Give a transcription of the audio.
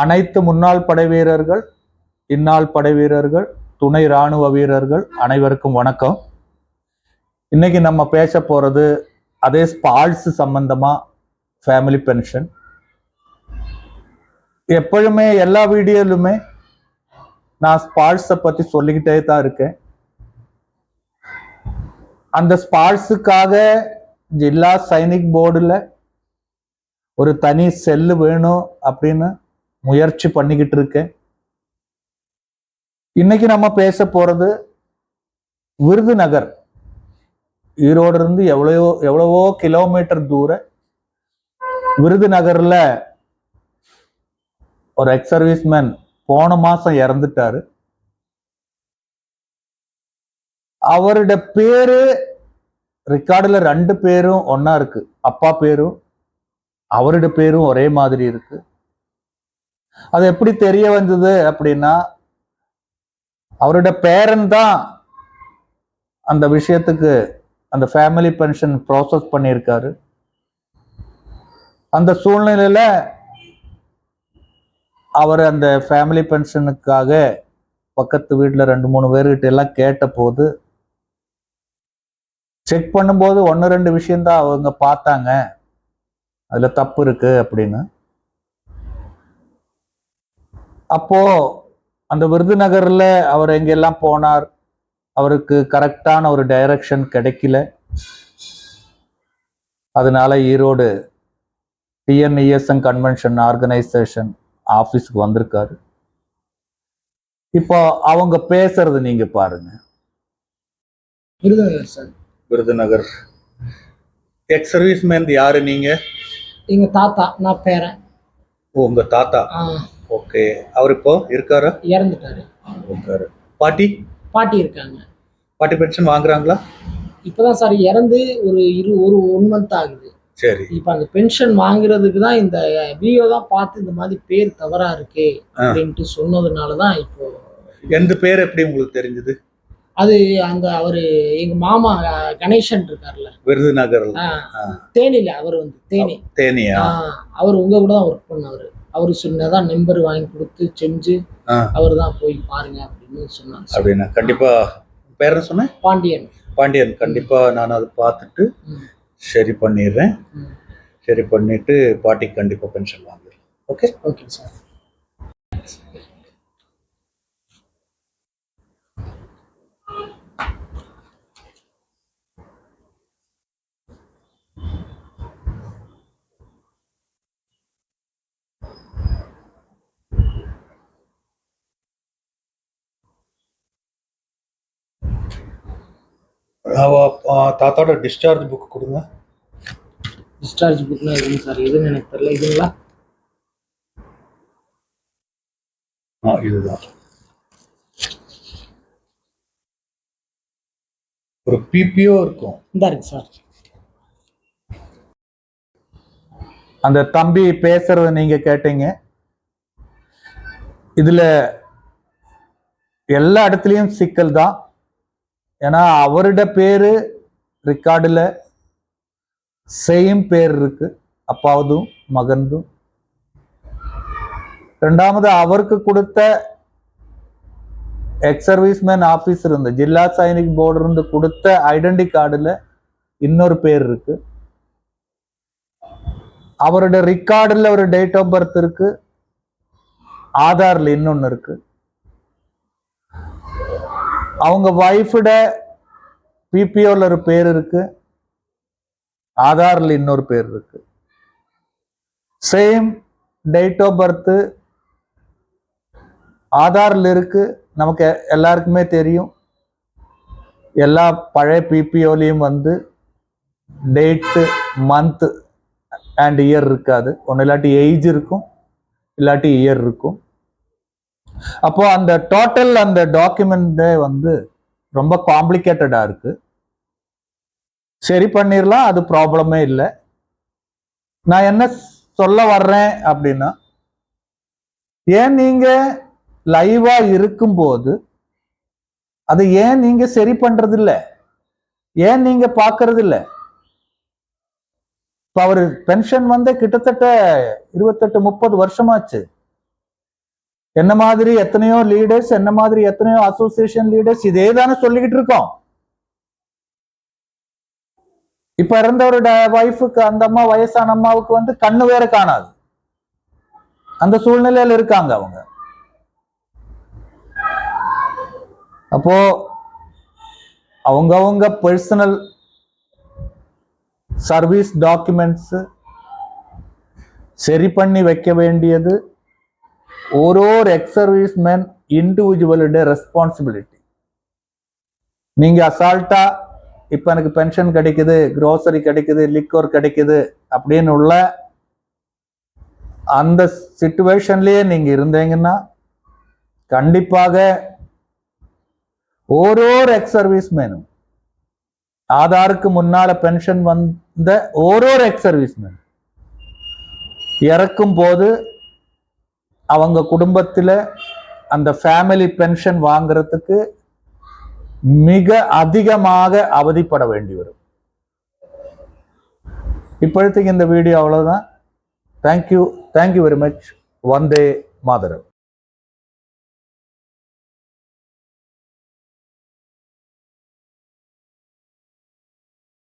அனைத்து முன்னாள் படை வீரர்கள் இந்நாள் படை வீரர்கள் துணை ராணுவ வீரர்கள் அனைவருக்கும் வணக்கம். இன்னைக்கு நம்ம பேச போறது அதே ஸ்பால்ஸ் சம்பந்தமா ஃபேமிலி பென்ஷன் எப்பொழுமே எல்லா வீடியோலுமே நான் ஸ்பால்ஸை பத்தி சொல்லிக்கிட்டே தான் இருக்கேன். அந்த ஸ்பால்ஸுக்காக ஜில்லா சைனிக் போர்டில் ஒரு தனி செல்லு வேணும் அப்படின்னு முயற்சி பண்ணிக்கிட்டு இருக்கேன் இன்னைக்கு நம்ம பேச போறது விருதுநகர். ஈரோடு இருந்து எவ்வளவோ எவ்வளவோ கிலோமீட்டர் தூரம் விருதுநகர்ல ஒரு எக்ஸ் சர்வீஸ்மேன் போன மாசம் இறந்துட்டாரு. அவருடைய பேரு ரெக்கார்டுல ரெண்டு பேரும் ஒன்னா இருக்கு. அப்பா பேரும் அவருடைய பேரும் ஒரே மாதிரி இருக்கு. அது எப்படி தெரிய வந்தது அப்படின்னா அவருடைய பேரன் தான் அந்த விஷயத்துக்கு அந்த ஃபேமிலி பென்ஷன் ப்ராசஸ் பண்ணியிருக்காரு. அந்த சூழ்நிலையில அவர் அந்த ஃபேமிலி பென்ஷனுக்காக பக்கத்து வீட்டில் ரெண்டு மூணு பேர்கிட்ட எல்லாம் கேட்ட போது செக் பண்ணும்போது ஒன்று ரெண்டு விஷயம்தான் அவங்க பார்த்தாங்க. அதில் தப்பு இருக்கு அப்படின்னு. அப்போ அந்த விருதுநகர்ல அவர் எங்கெல்லாம் போனார் அவருக்கு கரெக்டான ஒரு டைரக்ஷன் கிடைக்கல. அதனால ஈரோடு டிஎன்இஎஸ்என் கன்வென்ஷன் ஆர்கனைசேஷன் ஆஃபீஸுக்கு வந்திருக்காரு. இப்போ அவங்க பேசுறது நீங்க பாருங்க. Virudhunagar sir. Virudhunagar. Ex serviceman யாரு நீங்க? எங்க தாத்தா நான் பேரன். ஓ, உங்க தாத்தா. ஆ, ஓகே. அவர் இப்போ இருக்காரா? இறந்துட்டாரு. இருக்காரு. பாட்டி? பாட்டி இருக்காங்க. பாட்டி பென்ஷன் வாங்குறாங்களா? இப்பதான் சார் இறந்து ஒரு இரு ஒரு ஒன் மந்த் ஆகுது. சரி. இப்ப அந்த பென்ஷன் வாங்குறதுக்கு தான் இந்த வீடியோ தான் பார்த்து இந்த மாதிரி பேர் தவறா இருக்கு அப்படின்ட்டு சொன்னதுனால தான் இப்போ எந்த பேர் எப்படி உங்களுக்கு தெரிஞ்சது? அது அந்த அவரு எங்க மாமா கணேசன் இருக்கார்ல. விருதுநகர்ல. தேனியில அவர் வந்து தேனி. தேனியா? அவர் உங்க கூட தான் ஒர்க் பண்ணவர். அவரு சொன்னதான் நம்பர் வாங்கி கொடுத்து செஞ்சு. அவர் தான் போய் பாருங்க அப்படின்னு சொன்னாங்க. அப்படின்னா கண்டிப்பா பேர் என்ன சொன்னேன்? பாண்டியன். பாண்டியன். கண்டிப்பா நான் அதை பார்த்துட்டு சரி பண்ணிடுறேன். சரி பண்ணிட்டு பாட்டிக்கு கண்டிப்பா பென்ஷன் வாங்கிடுறேன். ஓகே ஓகே சார் தாத்தாவோட டிஸ்சார்ஜ் புக் கொடுங்க. டிஸ்சார்ஜ் புக்னா எதுங்க சார் எதுன்னு எனக்கு தெரியல. இதுங்களா? ஆ இதுதான். ஒரு பிபிஓ இருக்கும். இந்த இருக்கு சார் அந்த தம்பி பேசுறத நீங்க கேட்டீங்க. இதுல எல்லா இடத்துலயும் சிக்கல் தான். ஏன்னா அவருடைய பேர் ரெக்கார்டில் சேம் பேர் இருக்கு. அப்பாவதும் மகன்தும். ரெண்டாவது அவருக்கு கொடுத்த எக்ஸ் சர்வீஸ்மேன் ஆபீசர் இருந்து ஜில்லா சைனிக் போர்டு இருந்து கொடுத்த ஐடென்டி கார்டில் இன்னொரு பேர் இருக்கு. அவருடைய ரெக்கார்டில் ஒரு டேட் ஆஃப் பர்த் இருக்கு. ஆதாரில் இன்னொன்று இருக்குது அவங்க ஒய்ஃபோட பிபிஓல ஒரு பேர் இருக்கு. ஆதாரில் இன்னொரு பேர் இருக்கு. சேம் டேட் ஆஃப் பர்த்து ஆதாரில் இருக்கு. நமக்கு எல்லாருக்குமே தெரியும். எல்லா பழைய பிபிஓலையும் வந்து டேட்டு மந்த் அண்ட் இயர் இருக்காது. ஒன்று இல்லாட்டி ஏஜ் இருக்கும். இல்லாட்டி இயர் இருக்கும். அப்போ அந்த டோட்டல் அந்த டாக்குமெண்ட் வந்து ரொம்ப காம்ப்ளிகேட்டடா இருக்கு. சரி பண்ணிடலாம் அது ப்ராப்ளமே இல்லை. நான் என்ன சொல்ல வர்றேன் அப்படின்னா ஏன் நீங்க லைவா இருக்கும்போது அதை ஏன் நீங்க சரி பண்றது ஏன் நீங்க பாக்குறது இப்போ இப்ப அவரு பென்ஷன் வந்து கிட்டத்தட்ட இருபத்தெட்டு முப்பது வருஷமாச்சு. என்ன மாதிரி எத்தனையோ லீடர்ஸ் என்ன மாதிரி எத்தனையோ அசோசியேஷன் லீடர்ஸ் இதே தானே சொல்லிக்கிட்டு இருக்கோம். இப்ப இறந்தவரோட ஒய்ஃபுக்கு அந்த அம்மா வயசான அம்மாவுக்கு வந்து கண்ணு வேற காணாது. அந்த சூழ்நிலையில இருக்காங்க அவங்க. அப்போ அவங்கவுங்க பர்சனல் சர்வீஸ் டாக்குமெண்ட்ஸ் சரி பண்ணி வைக்க வேண்டியது ஒரு ஒரு எக்ஸ் சர்வீஸ் மேன் இண்டிவிஜுவலுடைய ரெஸ்பான்சிபிலிட்டி நீங்க அசால்ட்டா இப்ப எனக்கு பென்ஷன் கிடைக்குது க்ரோசரி கிடைக்குது லிக்கோர் கிடைக்குது அப்படின்னு உள்ள அந்த சுச்சுவேஷன்லயே நீங்க இருந்தீங்கன்னா கண்டிப்பாக ஒரு ஒரு எக்ஸ் சர்வீஸ் மேனும் ஆதாருக்கு முன்னால பென்ஷன் வந்த ஒரு ஒரு எக்ஸ் சர்வீஸ் மேன் இறக்கும் போது அவங்க குடும்பத்தில் அந்த ஃபேமிலி பென்ஷன் வாங்குறதுக்கு மிக அதிகமாக அவதிப்பட வேண்டி வரும். இப்பொழுதுக்கு இந்த வீடியோ அவ்வளோதான் thank you thank you very much Vande Mataram.